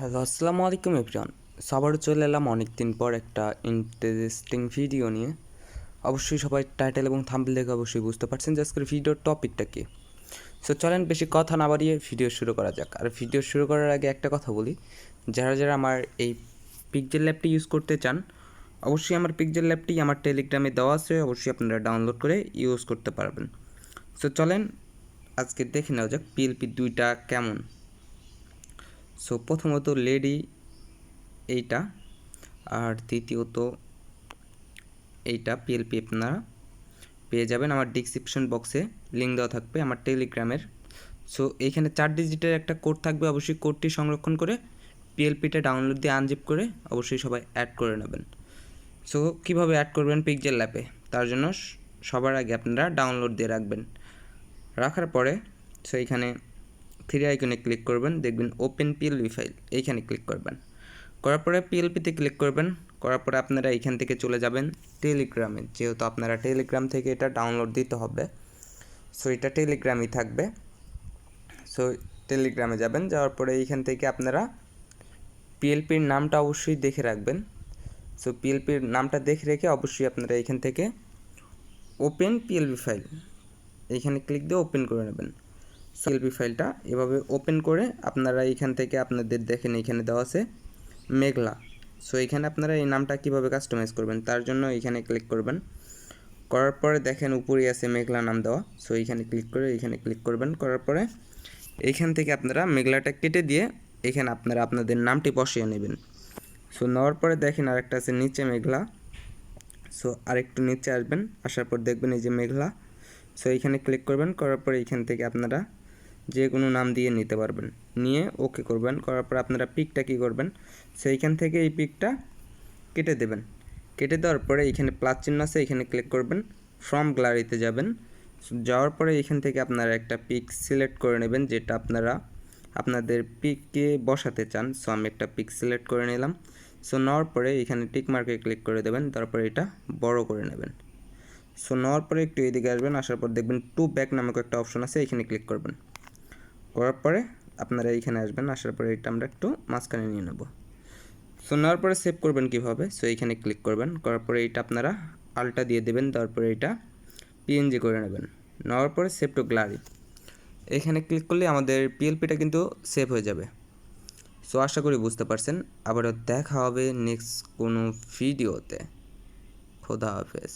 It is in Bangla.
হ্যালো আসসালামু আলাইকুম এভরিওয়ান সবারও চলে এলাম অনেক দিন পর একটা ইন্টারেস্টিং ভিডিও নিয়ে। অবশ্যই সবাই টাইটেল এবং থাম্বনেল দেখে অবশ্যই বুঝতে পারছেন যে আজকের ভিডিওর টপিকটা কী। সো চলেন বেশি কথা না বাড়িয়ে ভিডিও শুরু করা যাক। আর ভিডিও শুরু করার আগে একটা কথা বলি। যারা যারা আমার এই পিকজেল ল্যাবটি ইউজ করতে চান, অবশ্যই আমার পিকজেল ল্যাবটি আমার টেলিগ্রামে দেওয়া আছে। অবশ্যই আপনারা ডাউনলোড করে ইউজ করতে পারবেন। সো চলেন আজকে দেখে নেওয়া যাক পিএলপি দুইটা কেমন। সো প্রথমত লেডি এইটা, আর দ্বিতীয়ত এইটা পিএলপি আপনারা পেয়ে যাবেন আমার ডিসক্রিপশন বক্সে লিঙ্ক দেওয়া থাকবে আমার টেলিগ্রামের সো এইখানে চার ডিজিটের একটা কোড থাকবে, অবশ্যই কোডটি সংরক্ষণ করে পিএলপিটা ডাউনলোড দিয়ে আনজিপ করে অবশ্যই সবাই অ্যাড করে নেবেন। সো কীভাবে অ্যাড করবেন পিকজেল ল্যাপে তার জন্য সবার আগে আপনারা ডাউনলোড দিয়ে রাখবেন। রাখার পরে সো এইখানে থ্রি আইকনে ক্লিক করবেন, দেখবেন ওপেন পিএলপি ফাইল এইখানে ক্লিক করবেন। করার পরে পিএলপিতে ক্লিক করবেন, করার পরে আপনারা এইখান থেকে চলে যাবেন টেলিগ্রামে যেহেতু আপনারা টেলিগ্রাম থেকে এটা ডাউনলোড দিতে হবে সো এটা টেলিগ্রামই থাকবে। সো টেলিগ্রামে যাবেন, যাওয়ার পরে এইখান থেকে আপনারা পিএলপির নামটা অবশ্যই দেখে রাখবেন। সো পিএলপির নামটা দেখে রেখে অবশ্যই আপনারা এইখান থেকে ওপেন পিএলপি ফাইল এইখানে ক্লিক দিয়ে ওপেন করে নেবেন। সিএলপি ফাইলটা এভাবে ওপেন করে আপনারা এইখান থেকে আপনাদের দেখেন এইখানে দেওয়া আছে মেঘলা। সো এখানে আপনারা এই নামটা কীভাবে কাস্টমাইজ করবেন, তার জন্য এইখানে ক্লিক করবেন। করার পরে দেখেন উপরে আছে মেঘলা নাম দেওয়া। সো এইখানে ক্লিক করে এইখানে ক্লিক করবেন। করার পরে এইখান থেকে আপনারা মেঘলাটা কেটে দিয়ে এখানে আপনারা আপনাদের নামটি বসিয়ে নেবেন। সো নেওয়ার পরে দেখেন আরেকটা আছে নিচে মেঘলা। সো আরেকটু নিচে আসবেন, আসার পর দেখবেন এই যে মেঘলা। সো এইখানে ক্লিক করবেন, করার পরে এইখান থেকে আপনারা যে কোনো নাম দিয়ে নিতে পারবেন। নিয়ে ওকে করবেন। করার পর আপনারা পিকটা কী করবেন? সেইখান থেকে এই পিকটা কেটে দেবেন। কেটে দেওয়ার পরে এইখানে প্লাস চিহ্ন আছে, এখানে ক্লিক করবেন। ফ্রম গ্যালারিতে যাবেন। যাওয়ার পরে এখান থেকে আপনারা একটা পিক সিলেক্ট করে নেবেন, যেটা আপনারা আপনাদের পিককে বসাতে চান। সো আমি একটা পিক সিলেক্ট করে নিলাম। সো নেওয়ার পরে এখানে টিক মার্কে ক্লিক করে দেবেন। তারপরে এটা বড় করে নেবেন। সো নেওয়ার পরে একটু এদিকে আসবেন। আসার পর দেখবেন টু ব্যাক নামক একটা অপশন আছে, এখানে ক্লিক করবেন। করার পরে আপনারা এইখানে আসবেন, আসার পরে এটা আমরা একটু মাঝখানে নিয়ে নেব। সো নেওয়ার পরে সেভ করবেন কীভাবে? সো এইখানে ক্লিক করবেন, করার পরে এইটা আপনারা আলটা দিয়ে দেবেন তারপরে এটা পিএনজি করে নেবেন। নেওয়ার পরে সেভ টু গ্যালারি এখানে ক্লিক করলে আমাদের পিএলপিটা কিন্তু সেভ হয়ে যাবে। সো আশা করি বুঝতে পারছেন। আবারও দেখা হবে নেক্সট কোনো ভিডিওতে খোদা হাফেজ।